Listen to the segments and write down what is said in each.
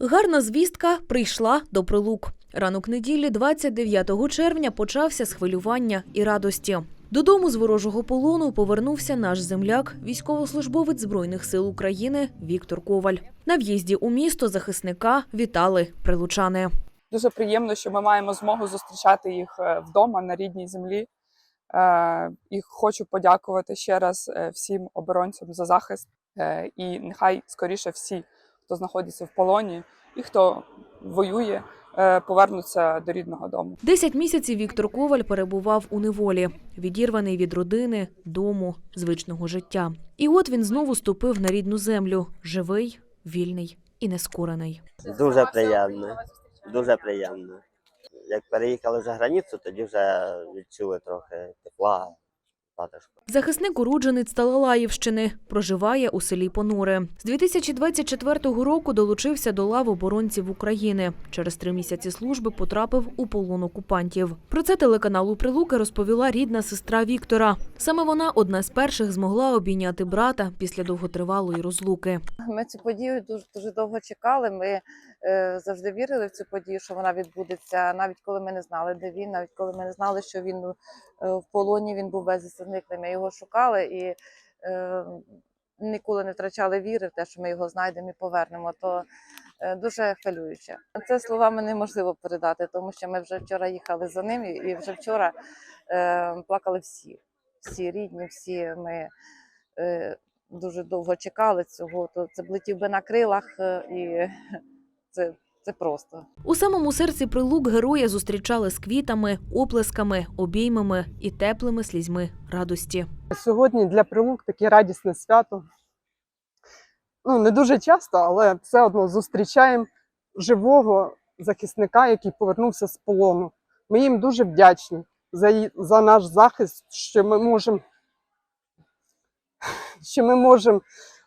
Гарна звістка прийшла до прилук. Ранок неділі, 29 червня, почався з хвилювання і радості. Додому з ворожого полону повернувся наш земляк, військовослужбовець Збройних сил України Віктор Коваль. На в'їзді у місто захисника вітали прилучани. Дуже приємно, що ми маємо змогу зустрічати їх е, вдома на рідній землі. Е, І хочу подякувати ще раз е, всім оборонцям за захист. І нехай скоріше всі, хто знаходиться в полоні і хто воює, е, повернуться до рідного дому. Десять місяців Віктор Коваль перебував у неволі, відірваний від родини, дому, звичного життя. І от він знову ступив на рідну землю, живий, вільний і нескорений. Дуже приємно. Дуже приємно. Як переїхали за границю, тоді вже відчули трохи тепла. Захисник уродженець Талалаївщини проживає у селі Понуре. З 2024 року долучився до лав оборонців України. Через три місяці служби потрапив у полон окупантів. Про це телеканалу Прилуки розповіла рідна сестра Віктора. Саме вона одна з перших змогла обійняти брата після довготривалої розлуки. Ми цю подію дуже дуже довго чекали. Ми завжди вірили в цю подію, що вона відбудеться, навіть коли ми не знали, де він, навіть коли ми не знали, що він е, в полоні, він був безвісти зниклий. Ми його шукали і е, ніколи не втрачали віри в те, що ми його знайдемо і повернемо. То е, дуже хвилююче. Це словами неможливо передати, тому що ми вже вчора їхали за ним, і- вже вчора е, плакали всі, всі рідні, всі ми. Е, дуже довго чекали цього, то це б летів би на крилах, е, і це, це просто. У самому серці прилук героя зустрічали з квітами, оплесками, обіймами і теплими слізьми радості. Сьогодні для прилук таке радісне свято. Ну, не дуже часто, але все одно зустрічаємо живого захисника, який повернувся з полону. Ми їм дуже вдячні за, за наш захист, що ми можемо що ми можемо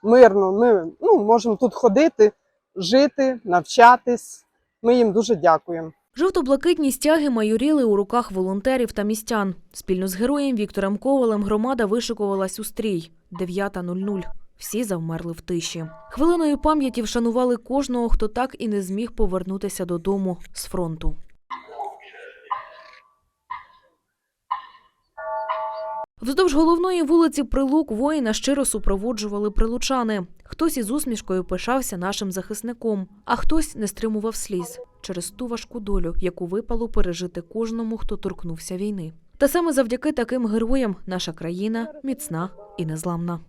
мирно, ми ну, можемо тут ходити, жити, навчатись. Ми їм дуже дякуємо. Жовто-блакитні стяги майоріли у руках волонтерів та містян. Спільно з героєм Віктором Ковалем громада вишикувалась у стрій 9.00. Всі завмерли в тиші. Хвилиною пам'яті вшанували кожного, хто так і не зміг повернутися додому з фронту. Вздовж головної вулиці Прилук воїна щиро супроводжували прилучани. Хтось із усмішкою пишався нашим захисником, а хтось не стримував сліз через ту важку долю, яку випало пережити кожному, хто торкнувся війни. Та саме завдяки таким героям наша країна міцна і незламна.